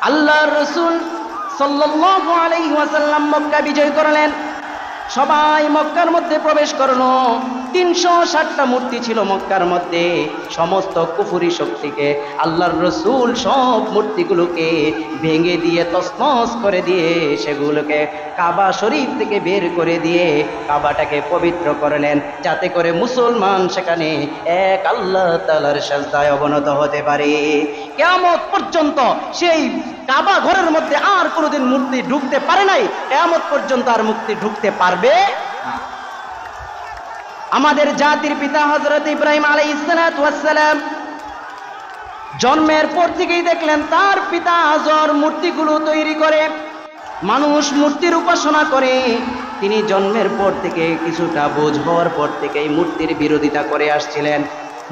আল্লাহর রসুল সাল্লাহ আলাইহি ওয়াসাল্লাম মক্কা বিজয় করলেন। সবাই মক্কার মধ্যে প্রবেশ করল। তিনশো ষাটটা মূর্তি ছিল মক্কার মধ্যে। সমস্ত কুফুরি শক্তিকে, আল্লাহর রসুল সব মূর্তিগুলোকে ভেঙে দিয়ে তসমস করে দিয়ে সেগুলোকে কাবা শরীফ থেকে বের করে দিয়ে কাবাটাকে পবিত্র করলেন। যাতে করে মুসলমান সেখানে এক আল্লাহ তালার সাজদায় অবনত হতে পারে। কেমন পর্যন্ত সেই কাবা ঘরের মধ্যে আর কোনোদিন মূর্তি ঢুকতে পারে নাই। কেমত পর্যন্ত আর মুক্তি ঢুকতে পারবে আমাদের জাতির পিতা হজরত ইব্রাহিম আলাই ইসালাম জন্মের পর থেকেই দেখলেন তার পিতা আজর মূর্তিগুলো তৈরি করে, মানুষ মূর্তির উপাসনা করে। তিনি জন্মের পর থেকে কিছুটা বোঝ হওয়ার পর থেকেই মূর্তির বিরোধিতা করে আসছিলেন।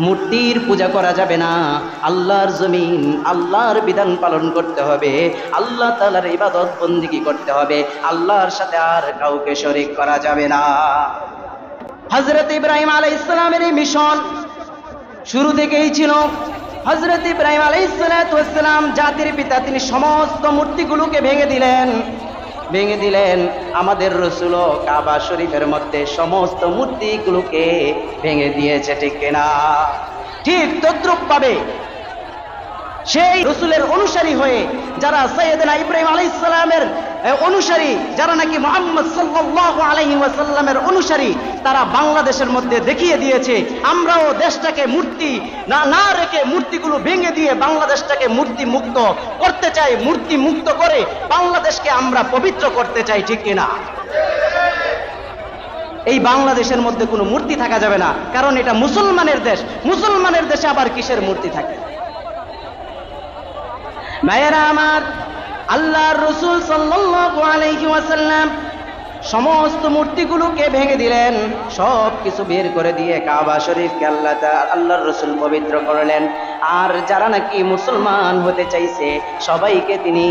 মূর্তির পূজা করা যাবে না। আল্লাহর জমিন, আল্লাহর বিধান পালন করতে হবে। আল্লাহ তালার ইবাদত বন্দিগি করতে হবে। আল্লাহর সাথে আর কাউকে শরিক করা যাবে না। হজরত ইব্রাহিম আলাই ইসলামের এই মিশন শুরু থেকেই ছিল। হজরত ইব্রাহিম আলাই ইসলাম জাতির পিতা, তিনি সমস্ত মূর্তিগুলোকে ভেঙে দিলেন। ভেঙে দিলেন আমাদের রসুল কাবা শরীফের মধ্যে সমস্ত মূর্তিগুলোকে ভেঙে দিয়েছে, ঠিক কিনা? ঠিক তদ্রুপ পাবে। সেই রসুলের অনুসারী হয়ে যারা সৈয়দনা ইব্রাহিম আলাই ইসলামের অনুসারী, যারা নাকি মোহাম্মদ সাল্লাল্লাহু আলাইহি ওয়াসাল্লামের অনুসারী, তারা বাংলাদেশের মধ্যে দেখিয়ে দিয়েছে, আমরাও দেশটাকে মূর্তি, না না রেখে মূর্তিগুলো ভেঙে দিয়ে বাংলাদেশটাকে মূর্তি মুক্ত করতে চাই মূর্তি মুক্ত করে বাংলাদেশকে আমরা পবিত্র করতে চাই, ঠিক কিনা? এই বাংলাদেশের মধ্যে কোনো মূর্তি থাকা যাবে না, কারণ এটা মুসলমানের দেশ, মুসলমানের দেশে আবার কিসের মূর্তি থাকে? ভাইয়েরা আমার, আল্লাহর রসুল আলাইহি ওয়াসাল্লাম সমস্ত মূর্তিগুলোকে ভেঙে দিলেন, সব কিছু বের করে দিয়ে কাবা শরীফকে আল্লাহ আল্লাহর রসুল পবিত্র করলেন। আর যারা নাকি মুসলমান হতে চাইছে, সবাইকে তিনি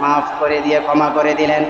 মাফ করে দিয়ে ক্ষমা করে দিলেন।